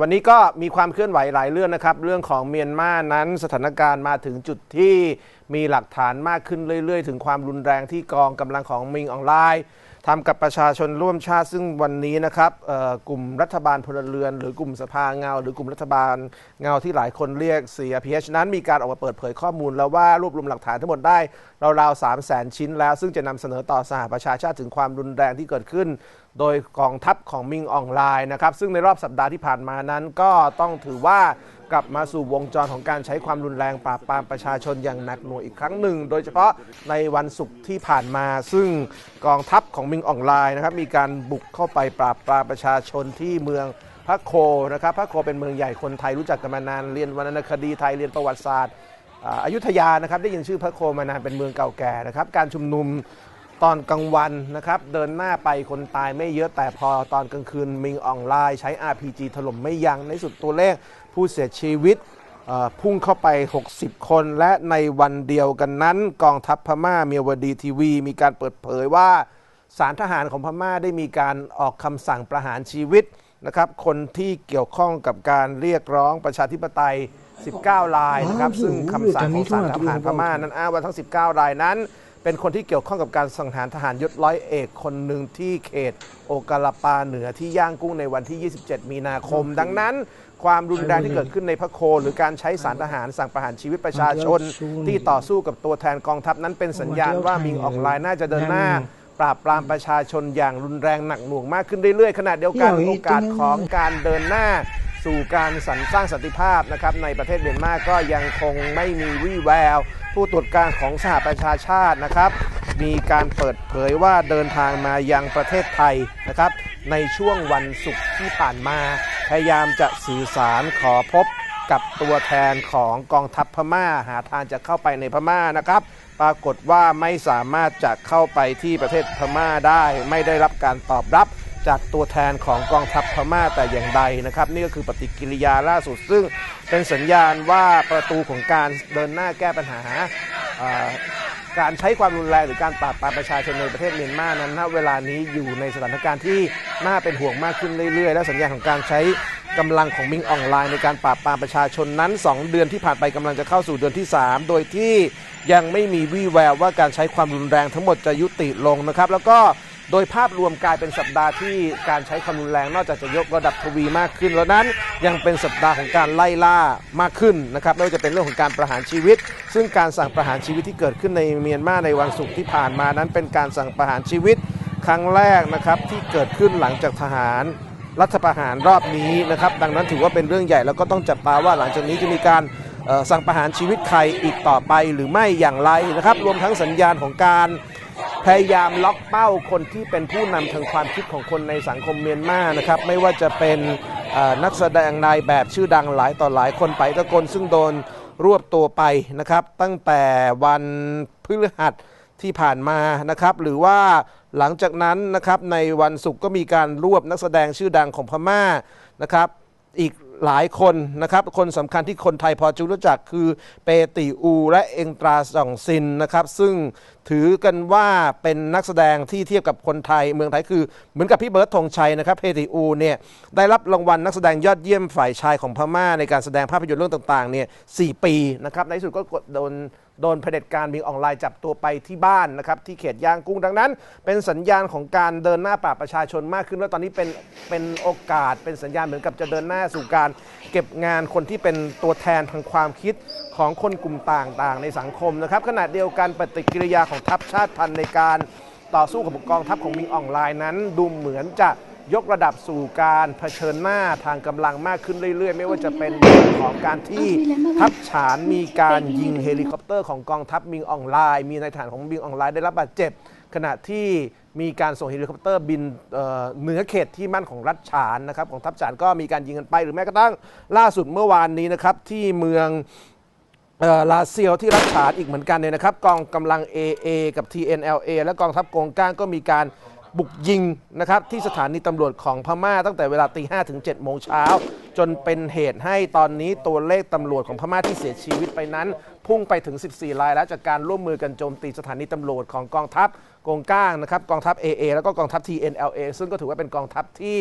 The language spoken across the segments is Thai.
วันนี้ก็มีความเคลื่อนไหวหลายเรื่องนะครับ เรื่องของเมียนมานั้นสถานการณ์มาถึงจุดที่มีหลักฐานมากขึ้นเรื่อยๆ ถึงความรุนแรงที่กองกำลังของมิงออนไลน์ ทำกับประชาชนร่วมชาติซึ่งวันนี้นะครับกลุ่มรัฐบาลพลเรือน หรือกลุ่มสภาเงา หรือกลุ่มรัฐบาลเงาที่หลายคนเรียก CRPH นั้นมีการออกมาเปิดเผยข้อมูลแล้วว่ารวบรวมหลักฐานทั้งหมดได้ราวๆ3 0 0 0 0 0ชิ้นแล้ว ซึ่งจะนำเสนอต่อสหประชาชาติถึงความรุนแรงที่เกิดขึ้น โดยกองทัพของมิงออนไลน์นะครับซึ่งในรอบสัปดาห์ที่ผ่านมานั้นก็ต้องถือว่า กลับมาสู่วงจรของการใช้ความรุนแรงปราบปรามประชาชนอย่างหนักหน่วงอีกครั้งหนึ่ง โดยเฉพาะในวันศุกร์ที่ผ่านมา ซึ่งกองทัพของมิงออนไลน์นะครับมีการบุกเข้าไปปราบปรามประชาชนที่เมืองพระโคนะครับพระโคเป็นเมืองใหญ่คนไทยรู้จักกันมานานเรียนวรรณคดีไทยเรียนประวัติศาสตร์อายุธยานะครับได้ยินชื่อพระโคมานานเป็นเมืองเก่าแก่นะครับการชุมนุมตอนกลางวันนะครับเดินหน้าไปคนตายไม่เยอะแต่พอตอนกลางคืนมิงออนไลน์ใช้ RPG ถล่มไม่ยัง้งในสุดตัวเลข ผู้เสียชีวิตเอ่อพุ่งเข้าไป 60 คน และในวันเดียวกันนั้น กองทัพพม่าเมียวดีทีวี มีการเปิดเผยว่าสารทหารของพม่าได้มีการออกคำสั่งประหารชีวิตนะครับ คนที่เกี่ยวข้องกับการเรียกร้องประชาธิปไตย 19 รายนะครับ ซึ่งคำสั่งของสารทหารพม่านั้นอ้างว่าทั้ง 19 รายนั้น เป็นคนที่เกี่ยวข้องกับการสังหารทหารยศร้อยเอกคนหนึ่งที่เขต โอกาลาปาเหนือที่ย่างกุ้งในวันที่ 27 มีนาคม ดังนั้น ความรุนแรงที่เกิดขึ้นในพระโค หรือการใช้สารทหารสั่งประหารชีวิตประชาชน ที่ต่อสู้กับตัวแทนกองทัพนั้นเป็นสัญญาณว่ามิงออนไลน์น่าจะเดินหน้าปราบปรามประชาชนอย่างรุนแรงหนักหน่วงมากขึ้นเรื่อยๆขณะเดียวกันโอกาสของการเดินหน้าสู่การสรรสร้างสันติภาพนะครับในประเทศเมียนมาก็ยังคงไม่มีวี่แวว ผู้ตรวจการของสหประชาชาตินะครับ มีการเปิดเผยว่าเดินทางมายังประเทศไทยนะครับ ในช่วงวันศุกร์ที่ผ่านมา พยายามจะสื่อสารขอพบกับตัวแทนของกองทัพพม่า หาทางจะเข้าไปในพม่านะครับ ปรากฏว่าไม่สามารถจะเข้าไปที่ประเทศพม่าได้ ไม่ได้รับการตอบรับจากตัวแทนของกองทัพพม่าแต่อย่างใดนะครับ นี่ก็คือปฏิกิริยาล่าสุด ซึ่งเป็นสัญญาณว่าประตูของการเดินหน้าแก้ปัญหาอ่า การใช้ความรุนแรงหรือการปราบปรามประชาชนในประเทศเมียนมานั้นณเวลานี้อยู่ในสถานการณ์ที่น่าเป็นห่วงมากขึ้นเรื่อยๆ และสัญญาณของการใช้กำลังของมิงออนไลน์ในการปราบปรามประชาชนนั้น 2 เดือนที่ผ่านไปกำลังจะเข้าสู่เดือนที่ 3 โดยที่ยังไม่มีวี่แววว่าการใช้ความรุนแรงทั้งหมดจะยุติลงนะครับ แล้วก็ โดยภาพรวมกลายเป็นสัปดาห์ที่การใช้ความรุนแรงนอกจากจะยกระดับทวีมากขึ้น แล้วนั้นยังเป็นสัปดาห์ของการไล่ล่ามากขึ้นนะครับไม่ว่าจะเป็นเรื่องของการประหารชีวิต ซึ่งการสั่งประหารชีวิตที่เกิดขึ้นในเมียนมาในวันศุกร์ที่ผ่านมานั้น เป็นการสั่งประหารชีวิต ครั้งแรกนะครับที่เกิดขึ้นหลังจากทหารรัฐประหารรอบนี้นะครับดังนั้นถือว่าเป็นเรื่องใหญ่แล้วก็ต้องจับตาว่าหลังจากนี้จะมีการสั่งประหารชีวิตใครอีกต่อไปหรือไม่อย่างไรนะครับรวมทั้งสัญญาณของการ พยายามล็อกเป้าคนที่เป็นผู้นำทางความคิดของคนในสังคมเมียนมานะครับไม่ว่าจะเป็นนักแสดงนายแบบชื่อดังหลายต่อหลายคนไปตะกลซึ่งโดนรวบตัวไปนะครับ ตั้งแต่วันพฤหัสที่ผ่านมานะครับ หรือว่าหลังจากนั้นนะครับในวันศุกร์ก็มีการรวบนักแสดงชื่อดังของพม่านะครับ อีก หลายคนนะครับคนสำคัญที่คนไทยพอจะรู้จักคือเปติอู และเองตราส่องซินนะครับ ซึ่งถือกันว่าเป็นนักแสดงที่เทียบกับคนไทย เมืองไทยคือเหมือนกับพี่เบิร์ดธงชัยนะครับเปติอูเนี่ยได้รับรางวัลนักแสดงยอดเยี่ยมฝ่ายชายของพม่าในการแสดงภาพยนตร์เรื่องต่างๆเนี่ยสปีนะครับในที่สุดก็โดน โดนเผด็จการมิงออนไลน์จับตัวไปที่บ้านนะครับที่เขตย่างกุ้งดังนั้น เป็นสัญญาณของการเดินหน้าปราบประชาชนมากขึ้นแล้วตอนนี้เป็นเป็นโอกาส เป็นสัญญาณเหมือนกับจะเดินหน้าสู่การ เก็บงานคนที่เป็นตัวแทนทางความคิดของคนกลุ่มต่างๆ ในสังคมนะครับขณะเดียวกันปฏิกิริยาของทัพชาติพันธุ์ในการต่อสู้กับกองทัพของมิงออนไลน์นั้น ดูเหมือนจะ ยกระดับสู่การเผชิญหน้าทางกำลังมากขึ้นเรื่อยๆ ไม่ว่าจะเป็นเรื่องของการที่ทัพฉานมีการยิงเฮลิคอปเตอร์ของกองทัพมิงออนไลน์ มีนายทหารของมิงออนไลน์ได้รับบาดเจ็บ ขณะที่มีการส่งเฮลิคอปเตอร์บินเอ่อเหนือเขตที่มั่นของรัฐฉานนะครับของทัพฉานก็มีการยิงกันไป หรือแม้กระทั่งล่าสุดเมื่อวานนี้นะครับที่เมืองเอ่อลาเซียวที่รัฐฉานอีกเหมือนกันเนี่ยนะครับ กองกำลัง AA กับ TNLA และกองทัพกองก้างก็มีการ บุกยิงนะครับที่สถานีตำรวจของพม่าตั้งแต่เวลาตีห้ถึง7โมงเช้า จนเป็นเหตุให้ตอนนี้ตัวเลขตำรวจของพม่าที่เสียชีวิตไปนั้น พุ่งไปถึง 14 รายแล้วจากการร่วมมือกันโจมตีสถานีตำรวจของกองทัพกองก้างนะครับกองทัพ AA แล้วก็กองทัพ TNLA ซึ่งก็ถือว่าเป็นกองทัพที่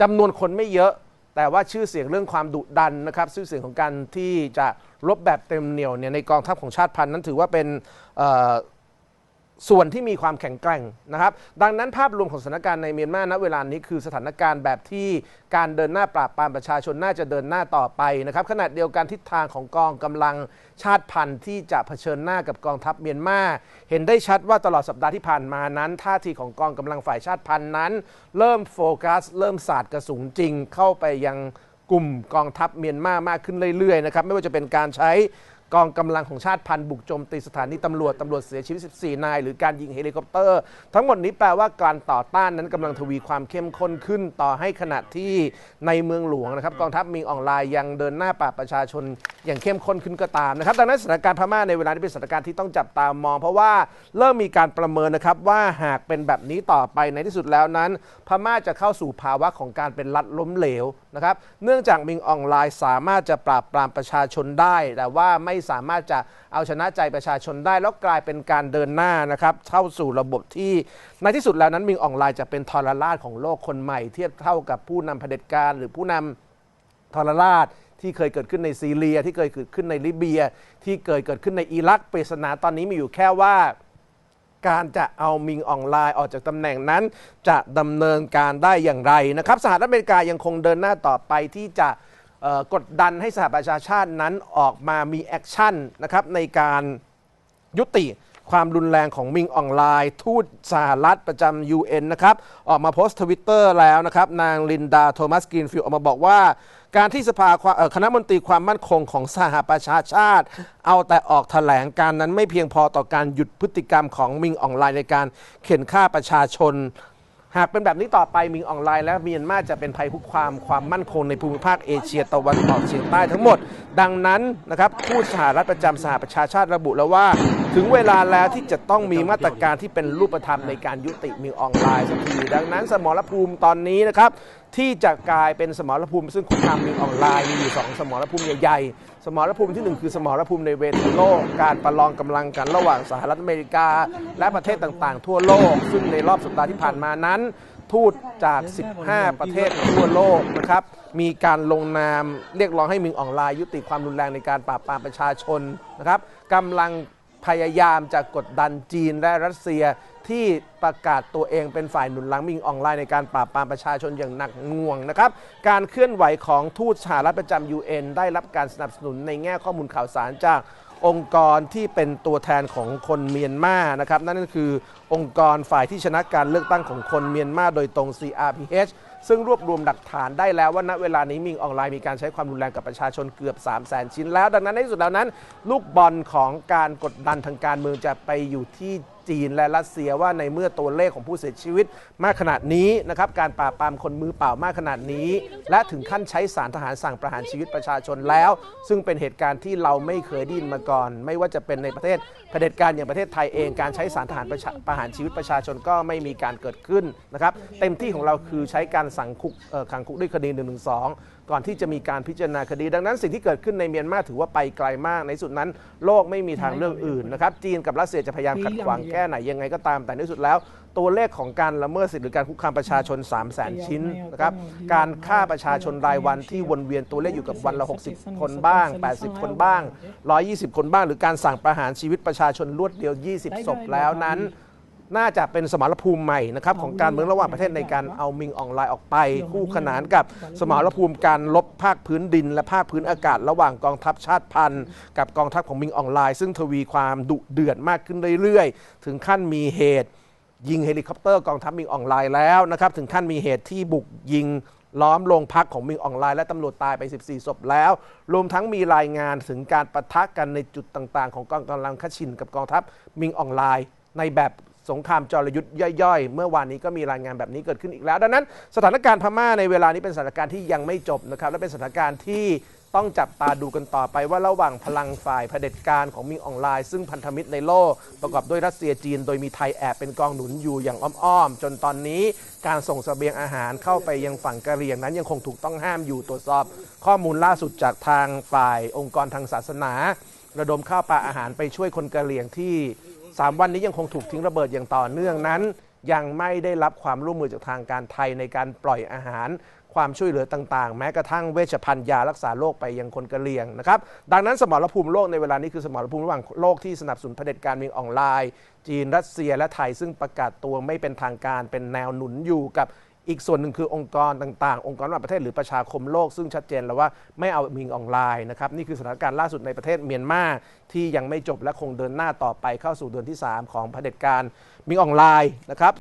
จำนวนคนไม่เยอะแต่ว่าชื่อเสียงเรื่องความดุดันนะครับชื่อเสียงของการที่จะรบแบบเต็มเหนียวเนี่ยในกองทัพของชาติพันธุ์นั้นถือว่าเป็น ส่วนที่มีความแข็งแกร่งนะครับ ดังนั้นภาพรวมของสถานการณ์ในเมียนมาณเวลานี้คือสถานการณ์แบบที่การเดินหน้าปราบปรามประชาชนน่าจะเดินหน้าต่อไปนะครับขณะเดียวกันทิศทางของกองกำลังชาติพันธุ์ที่จะเผชิญหน้ากับกองทัพเมียนมาเห็นได้ชัดว่าตลอดสัปดาห์ที่ผ่านมานั้น ท่าทีของกองกำลังฝ่ายชาติพันธุ์นั้น เริ่มโฟกัส เริ่มสาดกระสุนจริงเข้าไปยังกลุ่มกองทัพเมียนมามากขึ้นเรื่อยๆนะครับไม่ว่าจะเป็นการใช้ กองกำลังของชาติพันธุ์บุกโจมตีสถานีตำรวจตำรวจเสียชีวิต 14 นาย หรือการยิงเฮลิคอปเตอร์ ทั้งหมดนี้แปลว่าการต่อต้านนั้นกำลังทวีความเข้มข้นขึ้น ต่อให้ขณะที่ในเมืองหลวงนะครับกองทัพมิงออนไลน์ยังเดินหน้าปราบประชาชนอย่างเข้มข้นขึ้นก็ตามนะครับดังนั้นสถานการณ์พม่าในเวลานี้เป็นสถานการณ์ที่ต้องจับตามอง เพราะว่าเริ่มมีการประเมินนะครับว่าหากเป็นแบบนี้ต่อไปในที่สุดแล้วนั้น พม่าจะเข้าสู่ภาวะของการเป็นรัฐล้มเหลวนะครับ เนื่องจากมิงออนไลน์สามารถจะปราบปรามประชาชนได้ แต่ว่าไม่สามารถจะเอาชนะใจประชาชนได้ แล้วกลายเป็นการเดินหน้านะครับเข้าสู่ระบบที่ในที่สุดแล้วนั้นมิงออนไลน์จะเป็นทรราชของโลกคนใหม่เทียบเท่ากับผู้นำเผด็จการ หรือผู้นำทรราชที่เคยเกิดขึ้นในซีเรีย ที่เคยเกิดขึ้นในลิเบีย ที่เคยเกิดขึ้นในอิรักปริศนาตอนนี้มีอยู่แค่ว่า การจะเอามิงออนไลน์ออกจากตำแหน่งนั้น จะดำเนินการได้อย่างไรนะครับสหรัฐอเมริกายังคงเดินหน้าต่อไปที่จะเอ่อกดดันให้สหประชาชาตินั้นออกมามีแอคชั่นนะครับในการยุติ ความรุนแรงของมิงออนไลน์ ทูตสหรัฐประจำ UN นะครับ ออกมาโพสต์ทวิตเตอร์แล้วนะครับ นางลินดาโทมัสกรีนฟิลออกมาบอกว่า การที่สภาคณะมนตรีความมั่นคงของสหประชาชาติ เอาแต่ออกแถลงการนั้นไม่เพียงพอต่อการหยุดพฤติกรรมของมิงออนไลน์ในการเข็นฆ่าประชาชนหากเป็นแบบนี้ต่อไปมิงออนไลน์และเมียนมาจะเป็นภัยคุกคามความมั่นคงในภูมิภาคเอเชียตะวันออกเฉียงใต้ทั้งหมด ดังนั้นนะครับทูตสหรัฐประจำสหประชาชาติระบุแล้วว่า ถึงเวลาแล้วที่จะต้องมีมาตรการที่เป็นรูปธรรมในการยุติมิงออนไลน์สักทีดังนั้นสมรภูมิตอนนี้นะครับที่จะกลายเป็นสมรภูมิ ซึ่งคุกคามมิงออนไลน์มีอยู่สองสมรภูมิใหญ่ๆ สมรภูมิที่หนึ่งคือสมรภูมิในเวทีโลก การประลองกำลังกันระหว่างสหรัฐอเมริกา และประเทศต่างๆ ทั่วโลก ซึ่งในรอบสัปดาห์ที่ผ่านมานั้น ทูตจาก 15 ประเทศทั่วโลกนะครับมีการลงนามเรียกร้องให้มิงออนไลน์ยุติความรุนแรงในการปราบปรามประชาชนนะครับกำลัง พยายามจะกดดันจีนและรัสเซียที่ประกาศตัวเองเป็นฝ่ายหนุนหลังมิงออนไลน์ในการปราบปรามประชาชนอย่างหนักหน่วงนะครับ การเคลื่อนไหวของทูตสหรัฐประจำ UN ได้รับการสนับสนุนในแง่ข้อมูลข่าวสารจากองค์กรที่เป็นตัวแทนของคนเมียนมานะครับ นั่นก็คือองค์กรฝ่ายที่ชนะการเลือกตั้งของคนเมียนมาโดยตรง CRPH ซึ่งรวบรวมหลักฐานได้แล้วว่าณเวลานี้มิงออนไลน์มีการใช้ความรุนแรงกับประชาชนเกือบ 3 0 0 0 0 0 ชิ้นแล้ว ดังนั้นในที่สุดแล้วนั้น ลูกบอลของการกดดันทางการเมืองจะไปอยู่ที่ จีนและรัสเซียว่าในเมื่อตัวเลขของผู้เสียชีวิตมากขนาดนี้นะครับการปราบปรามคนมือเปล่ามากขนาดนี้ และถึงขั้นใช้สารทหารสั่งประหารชีวิตประชาชนแล้ว ซึ่งเป็นเหตุการณ์ที่เราไม่เคยได้ยินมาก่อน ไม่ว่าจะเป็นในประเทศเผด็จการอย่างประเทศไทยเองการใช้สารทหารประประหารชีวิตประชาชนก็ไม่มีการเกิดขึ้นนะครับเต็มที่ของเราคือใช้การสั่งคุกขังคุกด้วยคดี1นึ ก่อนที่จะมีการพิจารณาคดี ดังนั้นสิ่งที่เกิดขึ้นในเมียนมาถือว่าไปไกลมากในสุดนั้น โลกไม่มีทางเลือกอื่นนะครับจีนกับรัสเซียจะพยายามขัดขวางแก้ไหนยังไงก็ตามแต่ในสุดแล้ว ตัวเลขของการละเมิดสิทธิหรือการคุกคามประชาชน 3 0 0 0 0 0ชิ้นนะครับการฆ่าประชาชนรายวันที่วนเวียนตัวเลขอยู่กับวันละ 60 คนบ้าง 80 คนบ้าง 120 คนบ้าง หรือการสั่งประหารชีวิตประชาชนรวดเดียว 20 ศพแล้วนั้น น่าจะเป็นสมรภูมิใหม่นะครับของการเมืองระหว่างประเทศในการเอามิงออนไลน์ออกไป คู่ขนานกับสมรภูมิการลบภาคพื้นดิน และภาคพื้นอากาศ ระหว่างกองทัพชาติพันธุ์ กับกองทัพของมิงออนไลน์ ซึ่งทวีความดุเดือดมากขึ้นเรื่อยๆ ถึงขั้นมีเหตุยิงเฮลิคอปเตอร์กองทัพมิงออนไลน์แล้วนะครับถึงขั้นมีเหตุที่บุกยิงล้อมโรงพักของมิงออนไลน์และตำรวจตายไป 14 ศพแล้ว รวมทั้งมีรายงานถึงการปะทะกันในจุดต่างๆ ของกองกำลังคชินกับกองทัพมิงออนไลน์ ในแบบ สงครามจรยุทธ์ย่อยๆ เมื่อวานนี้ก็มีรายงานแบบนี้เกิดขึ้นอีกแล้ว ดังนั้นสถานการณ์พม่าในเวลานี้เป็นสถานการณ์ที่ยังไม่จบนะครับและเป็นสถานการณ์ที่ต้องจับตาดูกันต่อไปว่าระหว่างพลังฝ่ายเผด็จการของมิงออนไลน์ ซึ่งพันธมิตรในโลก ประกอบด้วยรัสเซียจีน โดยมีไทยแอบเป็นกองหนุนอยู่อย่างอ้อมๆ จนตอนนี้การส่งเสบียงอาหารเข้าไปยังฝั่งกะเหรี่ยงนั้นยังคงถูกต้องห้ามอยู่ตรวจสอบ ข้อมูลล่าสุดจากทางฝ่ายองค์กรทางศาสนา ระดมข้าวปลาอาหารไปช่วยคนกะเหรี่ยงที่ 3 วันนี้ยังคงถูกทิ้งระเบิดอย่างต่อเนื่องนั้น ยังไม่ได้รับความร่วมมือจากทางการไทยในการปล่อยอาหารความช่วยเหลือต่างๆ แม้กระทั่งเวชภัณฑ์ยารักษาโรคไปยังคนกะเหรี่ยงนะครับ ดังนั้นสมรภูมิโลกในเวลานี้คือสมรภูมิระหว่างโลกที่สนับสนุนเผด็จการเมืองออนไลน์ จีนรัสเซียและไทยซึ่งประกาศตัวไม่เป็นทางการเป็นแนวหนุนอยู่กับ อีกส่วนหนึ่งคือองค์กรต่างๆ องค์กรระหว่างประเทศหรือประชาคมโลก ซึ่งชัดเจนแล้วว่าไม่เอามิงออนไลน์นะครับนี่คือสถานการณ์ล่าสุดในประเทศเมียนมาที่ยังไม่จบและคงเดินหน้าต่อไปเข้าสู่เดือนที่ 3 ของเผด็จการมิงออนไลน์นะครับ